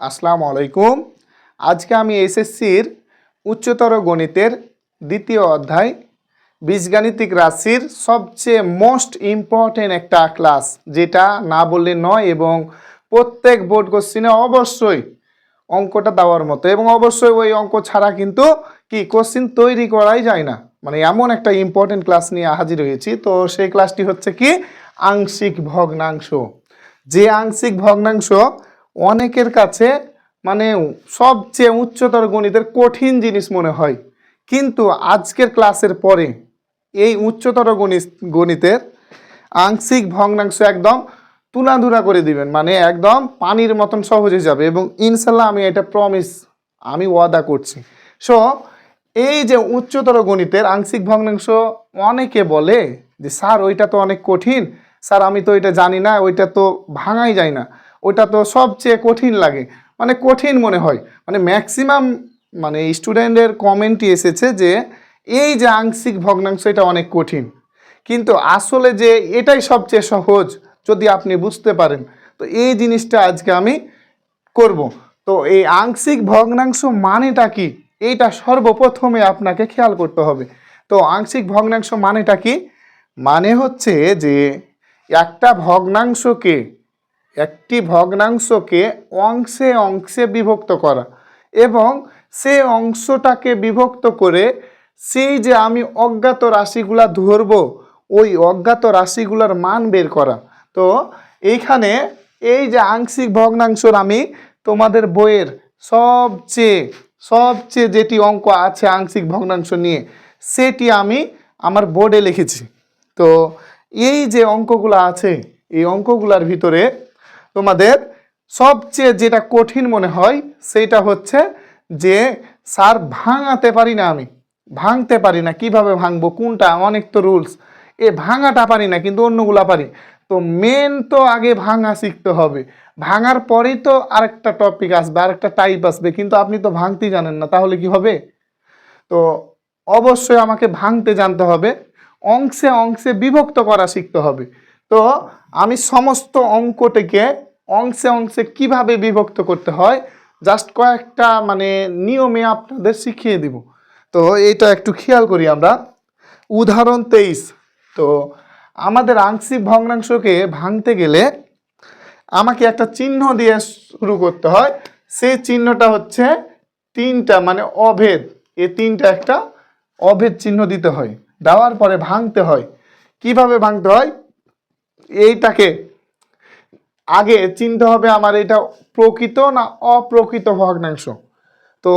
আসসালামু আলাইকুম। আজকে আমি এসএসসির উচ্চতর গণিতের দ্বিতীয় অধ্যায়, বীজগাণিতিক রাশির সবচেয়ে মোস্ট ইম্পর্টেন্ট একটা ক্লাস যেটা না বললে নয় এবং প্রত্যেক বোর্ড কোশ্চিনে অবশ্যই অঙ্কটা দেওয়ার মতো। এবং অবশ্যই ওই অঙ্ক ছাড়া কিন্তু কি কোশ্চিন তৈরি করাই যায় না। মানে এমন একটা ইম্পর্টেন্ট ক্লাস নিয়ে হাজির হয়েছি। তো সেই ক্লাসটি হচ্ছে কি আংশিক ভগ্নাংশ। যে আংশিক ভগ্নাংশ অনেকের কাছে মানে সবচেয়ে উচ্চতর গণিতের কঠিন জিনিস মনে হয়। কিন্তু আজকের ক্লাসের পরে এই উচ্চতর গণিত, গণিতের আংশিক ভগ্নাংশ একদম তুলাধুরা করে দিবেন। মানে একদম পানির মতন সহজে যাবে এবং ইনশাল্লাহ আমি এটা প্রমিস আমি ওয়াদা করছি। সো এই যে উচ্চতর গণিতের আংশিক ভগ্নাংশ অনেকে বলে যে, স্যার, ওইটা তো অনেক কঠিন। স্যার, আমি তো এটা জানি না, ওইটা তো ভাঙাই যায় না। ওইটা তো সবচেয়ে কঠিন লাগে। মানে কঠিন মনে হয়। মানে ম্যাক্সিমাম মানে স্টুডেন্টের কমেন্টই এসেছে যে, এই যে আংশিক ভগ্নাংশ, এটা অনেক কঠিন। কিন্তু আসলে যে এটাই সবচেয়ে সহজ, যদি আপনি বুঝতে পারেন, তো এই জিনিসটা আজকে আমি করব। তো এই আংশিক ভগ্নাংশ মানেটা কি? এইটা সর্বপ্রথমে আপনাকে খেয়াল করতে হবে। তো আংশিক ভগ্নাংশ মানেটা কি? মানে হচ্ছে যে, একটা ভগ্নাংশকে একটি ভগ্নাংশকে অংশে অংশে বিভক্ত করা এবং সে অংশটাকে বিভক্ত করে সেই যে আমি অজ্ঞাত রাশিগুলা ধরব, ওই অজ্ঞাত রাশিগুলোর মান বের করা। তো এইখানে এই যে আংশিক ভগ্নাংশর আমি তোমাদের বইয়ের সবচেয়ে সবচেয়ে যেটি অঙ্ক আছে আংশিক ভগ্নাংশ নিয়ে, সেটি আমি আমার বোর্ডে লিখেছি। তো এই যে অঙ্কগুলো আছে, এই অঙ্কগুলোর ভিতরে তোমাদের সবচেয়ে যেটা কঠিন মনে হয় সেটা হচ্ছে যে স্যার ভাঙাতে পারি না আমি। ভাঙতে পারি না। কীভাবে ভাঙবো? কোনটা? অনেক তো রুলস। এ ভাঙাটা পারি না, কিন্তু অন্যগুলা পারি। তো মেন তো আগে ভাঙা শিখতে হবে। ভাঙার পরেই তো আরেকটা টপিক আসবে, আরেকটা টাইপ আসবে, কিন্তু আপনি তো ভাঙতেই জানেন না, তাহলে কি হবে? তো অবশ্যই আমাকে ভাঙতে জানতে হবে, অংশে অংশে বিভক্ত করা শিখতে হবে। তো আমি সমস্ত অঙ্কটিকে অংশে অংশে কীভাবে বিভক্ত করতে হয় জাস্ট কয়েকটা মানে নিয়মে আপনাদের শিখিয়ে দিব। তো এইটা একটু খেয়াল করি আমরা। উদাহরণ তেইশ। তো আমাদের আংশিক ভগ্নাংশকে ভাঙতে গেলে আমাকে একটা চিহ্ন দিয়ে শুরু করতে হয়। সেই চিহ্নটা হচ্ছে তিনটা মানে অভেদ। এ তিনটা একটা অভেদ চিহ্ন দিতে হয়। দেওয়ার পরে ভাঙতে হয়। কীভাবে ভাঙতে হয়? এইটাকে আগে চিনতে হবে আমার এটা প্রকৃত না অপ্রকৃত ভগ্নাংশ। তো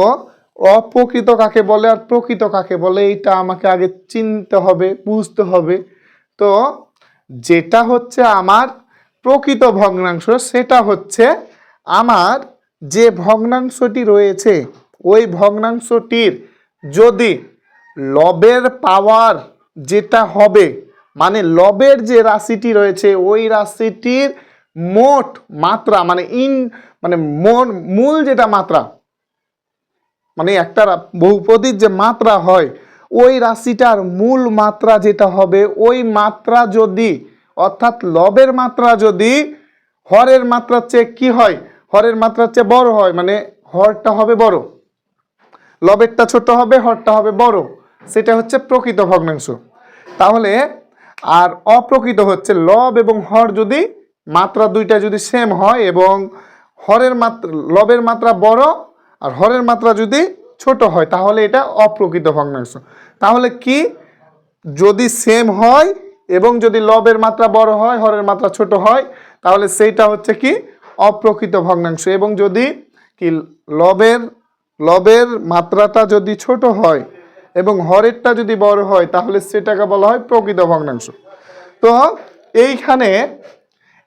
অপ্রকৃত কাকে বলে আর প্রকৃত কাকে বলে এইটা আমাকে আগে চিনতে হবে, বুঝতে হবে। তো যেটা হচ্ছে আমার প্রকৃত ভগ্নাংশ, সেটা হচ্ছে আমার যে ভগ্নাংশটি রয়েছে, ওই ভগ্নাংশটির যদি লবের পাওয়ার যেটা হবে মানে লবের যে রাশিটি রয়েছে, ওই রাশিটির মোট মাত্রা মানে ইন মানে মূল যেটা মাত্রা মানে একটা বহুপদীর যে মাত্রা হয়, ওই রাশিটার মূল মাত্রা যেটা হবে, ওই মাত্রা যদি, অর্থাৎ লবের মাত্রা যদি, হরের মাত্রার চেয়ে কি হয়? হরের মাত্রার চেয়ে বড় হয় মানে হরটা হবে বড়। লবেরটা ছোট হবে, হরটা হবে বড়। সেটা হচ্ছে প্রকৃত ভগ্নাংশ। তাহলে, আর অপ্রকৃত হচ্ছে লব এবং হর যদি মাত্রা দুইটা যদি সেম হয় এবং হরের মাত্রা, লবের মাত্রা বড় আর হরের মাত্রা যদি ছোট হয়, তাহলে এটা অপ্রকৃত ভগ্নাংশ। তাহলে কি? যদি সেম হয় এবং যদি লবের মাত্রা বড় হয়, হরের মাত্রা ছোট হয়, তাহলে সেইটা হচ্ছে কি? অপ্রকৃত ভগ্নাংশ। এবং যদি কি লবের লবের মাত্রাটা যদি ছোট হয় এবং হরেরটা যদি বড় হয়, তাহলে সেটাকে বলা হয় প্রকৃত ভগ্নাংশ। তো এইখানে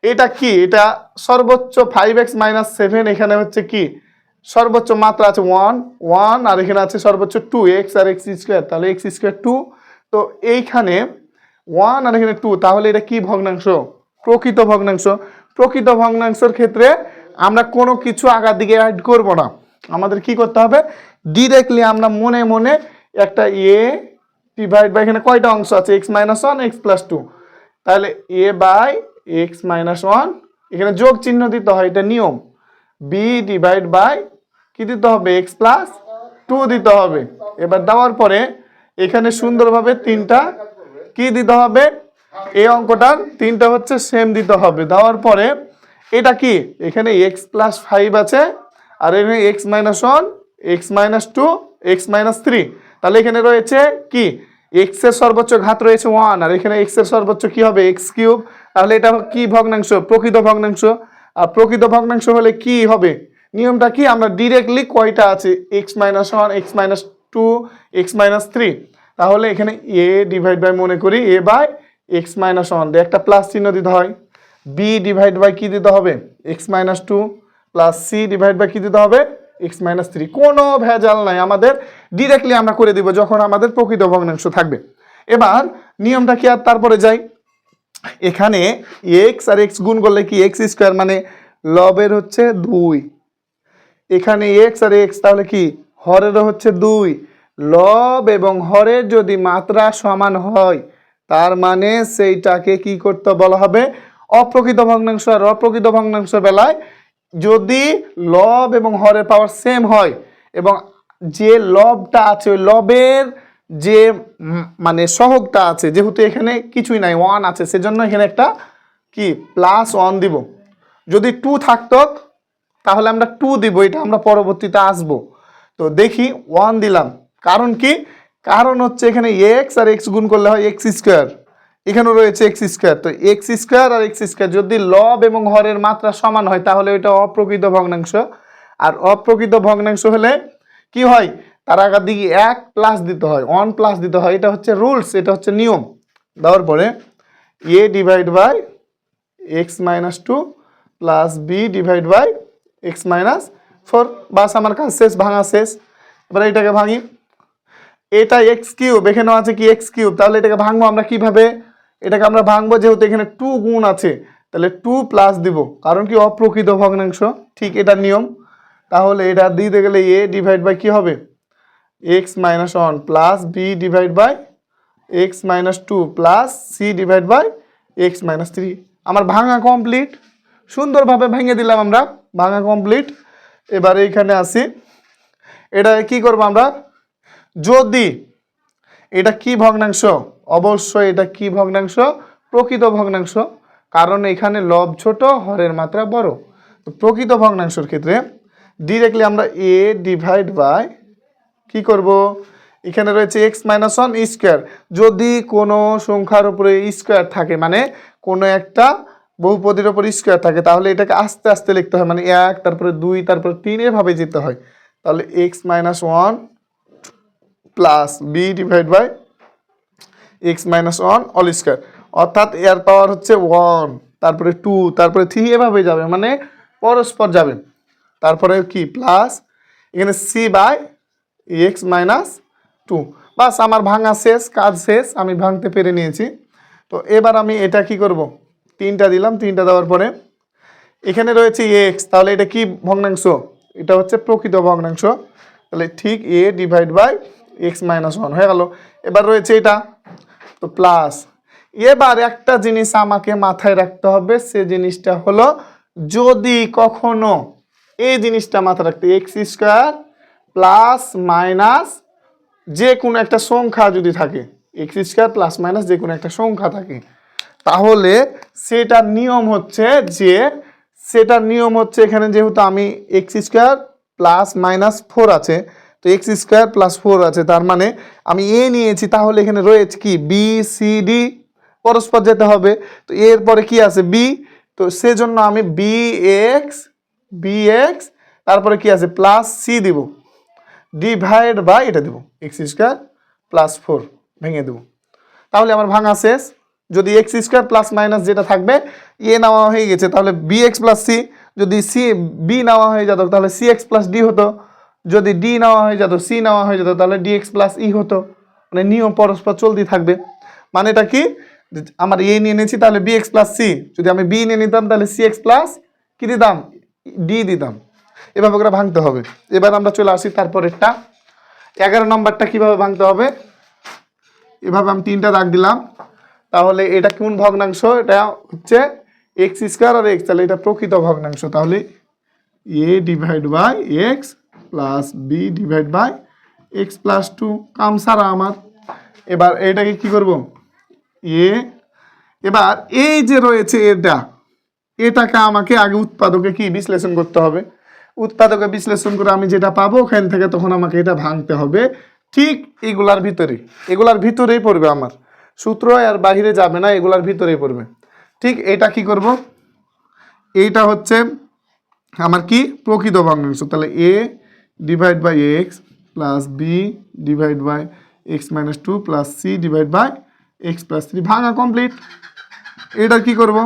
এটা কি? এটা সর্বোচ্চ ফাইভ এক্স মাইনাস সেভেন এখানে হচ্ছে কি? সর্বোচ্চ মাত্রা আছে ওয়ান ওয়ান আর এখানে আছে সর্বোচ্চ টু এক্স আর এক্স স্কোয়ার তাহলে এক্স স্কোয়ার টু তো এইখানে ওয়ান আর এখানে টু তাহলে এটা কি ভগ্নাংশ? প্রকৃত ভগ্নাংশ। প্রকৃত ভগ্নাংশের ক্ষেত্রে আমরা কোনো কিছু আগার দিকে অ্যাড করব না। আমাদের কি করতে হবে? ডিরেক্টলি আমরা মনে মনে একটা এ ডিভাইড বাই এখানে কয়টা অংশ আছে? X minus one X plus two তাহলে A by X minus one এখানে যোগ চিহ্ন দিতে হয়, এটা নিয়ম। বি ডিভাইড বাই কি দিতে হবে? এক্স প্লাস টু দিতে হবে। এবার দেওয়ার পরে এখানে সুন্দরভাবে তিনটা কি দিতে হবে? এই অঙ্কটার তিনটা হচ্ছে সেম দিতে হবে। দেওয়ার পরে এটা কি? এখানে এক্স প্লাস ফাইভ আছে, আর এখানে X minus one X minus two X minus three তাহলে এখানে রয়েছে কি? এক্সের সর্বোচ্চ ঘাত রয়েছে ওয়ান আর এখানে এক্সের সর্বোচ্চ কি হবে? এক্স কিউব তাহলে এটা কি ভগ্নাংশ? প্রকৃত ভগ্নাংশ। আর প্রকৃত ভগ্নাংশ হলে কি হবে? নিয়মটা কি? আমরা ডিরেক্টলি কয়টা আছে? X minus one X minus two X minus three তাহলে এখানে এ ডিভাইড বাই মনে করি A by X minus one দিয়ে একটা প্লাস চিহ্ন দিতে হয়। বি ডিভাইড বাই কি দিতে হবে? X minus two plus C divide by কি দিতে হবে? এক্স মাইনাস থ্রি কোনো ভেজাল নাই। আমাদের ডিরেক্টলি আমরা করে দিব যখন আমাদের প্রকৃত ভগ্নাংশ থাকবে। এবার নিয়মটা কি? আর তারপরে যাই। এখানে এক্স আর এক্স গুণ করলে কি এক্স স্কোয়ার মানে লবের হচ্ছে দুই। এখানে এক্স আর এক্স তাহলে কি? হরেরও হচ্ছে দুই। লব এবং হরের যদি মাত্রা সমান হয়, তার মানে সেইটাকে কি করতে বলা হবে? অপ্রকৃত ভগ্নাংশ আর অপ্রকৃত ভগ্নাংশ বেলায় যদি লব এবং হরের পাওয়ার সেম হয়, এবং যে লবটা আছে ওই লবের যে মানে সহগটা আছে, যেহেতু এখানে কিছুই নাই ওয়ান আছে, সেজন্য এখানে একটা কি প্লাস ওয়ান দিব। যদি টু থাকত, তাহলে আমরা টু দিব, এটা আমরা পরবর্তীতে আসব। তো দেখি ওয়ান দিলাম। কারণ কি? কারণ হচ্ছে এখানে এক্স আর এক্স গুণ করলে হয় এক্স স্কোয়ার এখানেও রয়েছে এক্স স্কোয়ার তো এক্স স্কোয়ার আর এক্স স্কোয়ার যদি লব এবং হরের মাত্রা সমান হয়, তাহলে ওইটা অপ্রকৃত ভগ্নাংশ। আর অপ্রকৃত ভগ্নাংশ হলে কি হয়? তার আগার দিকে এক প্লাস দিতে হয় ওয়ান প্লাস দিতে হয়, এটা হচ্ছে রুলস এটা হচ্ছে নিয়ম। দেওয়ার পরে A divide by X minus two plus B divide by X minus four বাস, আমার কাজ শেষ, ভাঙা শেষ। এবার এটাকে ভাঙি। এটা এক্স কিউব এখানেও আছে কি এক্স কিউব তাহলে এটাকে ভাঙবো আমরা কীভাবে? এটাকে আমরা ভাঙবো যেহেতু এখানে টু গুণ আছে, তাহলে টু প্লাস দিব। কারণ কি? অপ্রকৃত ভগ্নাংশ। ঠিক এটা নিয়ম। তাহলে এটা দিতে গেলে এ ডিভাইড বাই কি হবে? X minus one plus B divide by X minus two plus C divide by X minus three আমার ভাঙা কমপ্লিট সুন্দরভাবে ভেঙে দিলাম আমরা, ভাঙা কমপ্লিট এবার এইখানে আসি। এটা কি করব আমরা? যদি এটা কি ভগ্নাংশ? অবশ্যই এটা কি ভগ্নাংশ? প্রকৃত ভগ্নাংশ। কারণ এখানে লব ছোট, হরের মাত্রা বড়। তো প্রকৃত ভগ্নাংশের ক্ষেত্রে ডিরেক্টলি আমরা এ ডিভাইড বাই কি করব? এখানে রয়েছে এক্স মাইনাস ওয়ান স্কোয়ার যদি কোনো সংখ্যার উপরে স্কোয়ার থাকে মানে কোনো একটা বহুপদীর উপর স্কোয়ার থাকে, তাহলে এটাকে আস্তে আস্তে লিখতে হয়। মানে এক, তারপরে দুই, তারপরে তিন, এভাবে যেতে হয়। তাহলে X minus one plus B divide by X minus one all square অর্থাৎ এর পাওয়ার হচ্ছে ওয়ান তারপরে টু তারপরে থ্রি এভাবে যাবে। মানে পরস্পর যাবে। তারপরে কি? প্লাস এখানে C by X minus two বাস, আমার ভাঙা শেষ, কাজ শেষ, আমি ভাঙতে পেরে নিয়েছি। তো এবার আমি এটা কি করব? তিনটা দিলাম, তিনটা দেওয়ার পরে। এখানে রয়েছে এক্স তাহলে এটা কি ভগ্নাংশ? এটা হচ্ছে প্রকৃত ভগ্নাংশ। তাহলে ঠিক A divide by X minus one হয়ে গেল। এবার রয়েছে এটা। তো প্লাস এবার একটা জিনিস আমাকে মাথায় রাখতে হবে, সে জিনিসটা হলো যদি কখনো এই জিনিসটা মাথায় রাখতে এক্স স্কোয়ার প্লাস মাইনাস যে কোনো একটা সংখ্যা যদি থাকে এক্স স্কোয়ার প্লাস মাইনাস যে কোনো একটা সংখ্যা থাকে, তাহলে সেটার নিয়ম হচ্ছে যে, সেটার নিয়ম হচ্ছে এখানে যেহেতু আমি X square plus minus four আছে, তো এক্স স্কোয়ার প্লাস ফোর আছে, তার মানে আমি এ নিয়েছি, তাহলে এখানে রয়েছে কি? বি সি ডি পরস্পর যেতে হবে। তো এরপরে কি আছে? বি তো সেজন্য আমি বি এক্স বি এক্স তারপরে কি আছে? প্লাস সি দিব। ডিভাইড বাই এটা দেবো এক্স স্কোয়ার প্লাস ফোর ভেঙে দেবো। তাহলে আমার ভাঙা শেষ। যদি এক্স স্কোয়ার প্লাস মাইনাস যেটা থাকবে এ নেওয়া হয়ে গেছে, তাহলে বি এক্স প্লাস সি যদি সি বি নেওয়া হয়ে যেত, তাহলে সি এক্স প্লাস ডি হতো। যদি ডি নেওয়া হয়ে যেত সি নেওয়া হয়ে যেত, তাহলে ডি এক্স প্লাস ই হতো। মানে নিয়ম পরস্পর চলতেই থাকবে। মানে এটা কি? আমার এ নিয়ে নিয়েছি, তাহলে বি এক্স প্লাস সি যদি আমি বি নিয়ে নিতাম, তাহলে সি এক্স প্লাস কী দিতাম? ডি দিতাম। এভাবে করে ভাঙতে হবে। এবার আমরা চলে আসি তারপরেরটা। এগারো নম্বরটা কীভাবে ভাঙতে হবে? এভাবে আমি তিনটা দাগ দিলাম। তাহলে এটা কোন ভগ্নাংশ? এটা হচ্ছে এক্স স্কোয়ার আর এক্স তাহলে এটা প্রকৃত ভগ্নাংশ। তাহলে A divide by X plus B divide by X plus two কাম সারা আমার। এবার এটাকে কি করব? এ, এবার এই যে রয়েছে এটা, এটাকে আমাকে আগে উৎপাদকে কি বিশ্লেষণ করতে হবে? উৎপাদকে বিশ্লেষণ করে আমি যেটা পাবো ওখান থেকে তখন আমাকে এটা ভাঙতে হবে। ঠিক এগুলার ভিতরে, এগুলার ভিতরেই পড়বে আমার। সূত্র আর বাহিরে যাবে না, এগুলার ভিতরেই পড়বে। ঠিক এটা কি করব? এইটা হচ্ছে আমার কি? প্রকৃত ভগ্নাংশ। তাহলে A divide by X plus B divide by X minus two plus C divide by X plus three ভাঙা কমপ্লিট এটার কি করব?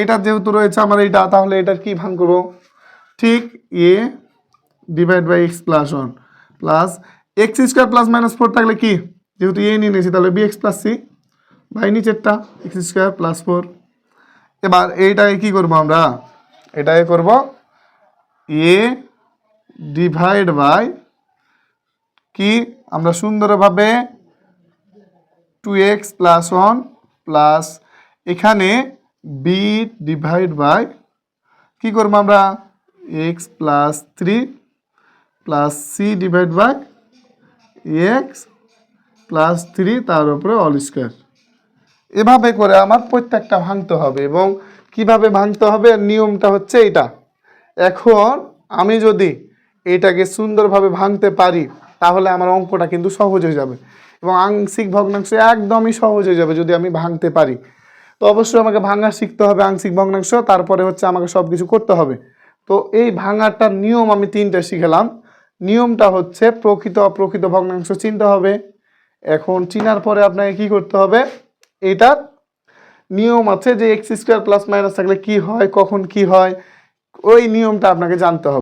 এটা যেহেতু রয়েছে আমার এইটা, তাহলে এটার কি ভাঙ করব? ঠিক A divide by X plus one plus X square plus minus four থাকলে কি? যেহেতু এ নিয়ে নিয়েছি, তাহলে B X plus C by নিচেরটা এক্স স্কোয়ার প্লাস ফোর এবার এইটাকে কি করব আমরা? এটাকে করব এ ডিভাইড বাই কি? আমরা সুন্দরভাবে two X plus one plus এখানে বি ডিভাইড বাই কি করব আমরা? X plus three plus C divide by X plus three তার উপরে অল স্কোয়ার এভাবে করে আমার প্রত্যেকটা ভাঙতে হবে এবং কীভাবে ভাঙতে হবে? নিয়মটা হচ্ছে এটা এখন আমি যদি এটাকে সুন্দরভাবে ভাঙতে পারি, তাহলে আমার অঙ্কটা কিন্তু সহজ হয়ে যাবে এবং আংশিক ভগ্নাংশ একদমই সহজ হয়ে যাবে যদি আমি ভাঙতে পারি। তো অবশ্যই আমাকে ভাঙা শিখতে হবে আংশিক ভগ্নাংশ, তারপরে হচ্ছে আমাকে সব কিছু করতে হবে। তো এই ভাঙাটার নিয়ম আমি তিনটা শিখেলাম। নিয়মটা হচ্ছে প্রকৃত অপ্রকৃত ভগ্নাংশ চিনতে হবে। এখন চিনার পরে আপনাকে কি করতে হবে? এটার নিয়ম আছে যে এক্স স্কোয়ার প্লাস মাইনাস থাকলে কি হয়, কখন কি হয়, ওই নিয়মটা আপনাকে জানতে হবে।